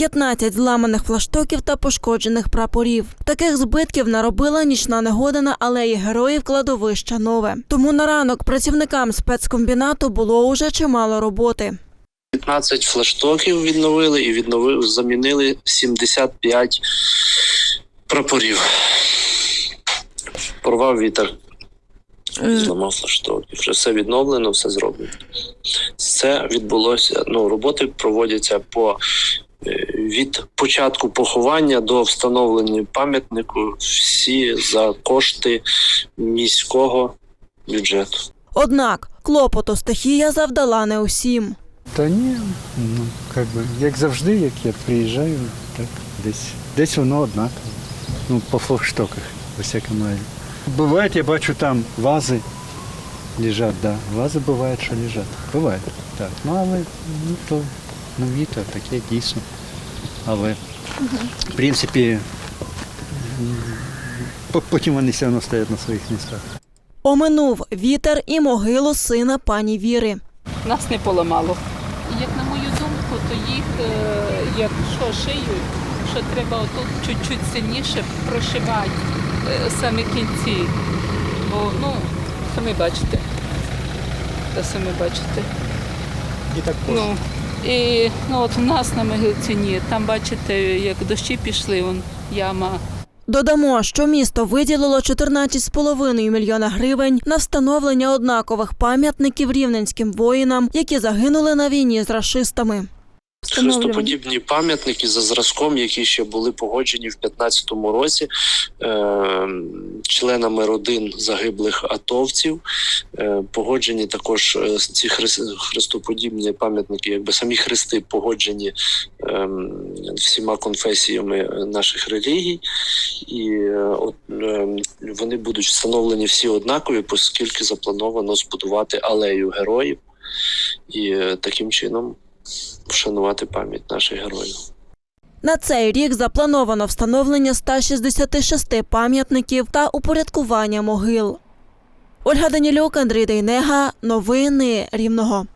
15 зламаних флаштоків та пошкоджених прапорів. Таких збитків наробила нічна негода на алеї героїв кладовища нове. Тому на ранок працівникам спецкомбінату було уже чимало роботи. 15 флаштоків відновили і відновили, замінили 75 прапорів. Порвав вітер, зламав флашток. І Вже все відновлено, все зроблено. Це відбулося. Ну, роботи проводяться по е, від початку поховання до встановлення пам'ятнику всі за кошти міського бюджету. Однак клопоту стихія завдала не усім. Та ні, ну як би, як завжди, як я приїжджаю, так десь. Десь воно однаково. Ну, по флагштоках, у всякому разі. Буває, я бачу там вази лежать, да. Вази бувають, що лежать. Буває, так. Ну, але ну, то нові, то таке дійсно. Але, в принципі, потім вони все одно стоять на своїх місцях. Оминув вітер і могилу сина пані Віри. нас не поламало. Як на мою думку, то їх, е, якщо шиють, що треба отут чуть-чуть сильніше прошивати е, самі кінці. Бо, ну, самі бачите. Та самі бачите. І так Ну, і ну, от у нас на могилці ні. Там бачите, як дощі пішли, вон яма. Додамо, що місто виділило 14,5 мільйона гривень на встановлення однакових пам'ятників рівненським воїнам, які загинули на війні з рашистами. Хрестоподібні пам'ятники за зразком, які ще були погоджені в 2015 році е, членами родин загиблих атовців. Е, погоджені також е, ці хрест- хрестоподібні пам'ятники, якби самі хрести погоджені е, всіма конфесіями наших релігій, і е, от, е, вони будуть встановлені всі однакові, оскільки заплановано збудувати алею героїв. І е, таким чином вшанувати пам'ять наших героїв. На цей рік заплановано встановлення 166 пам'ятників та упорядкування могил. Ольга Данілюк, Андрій Дейнега. Новини Рівного.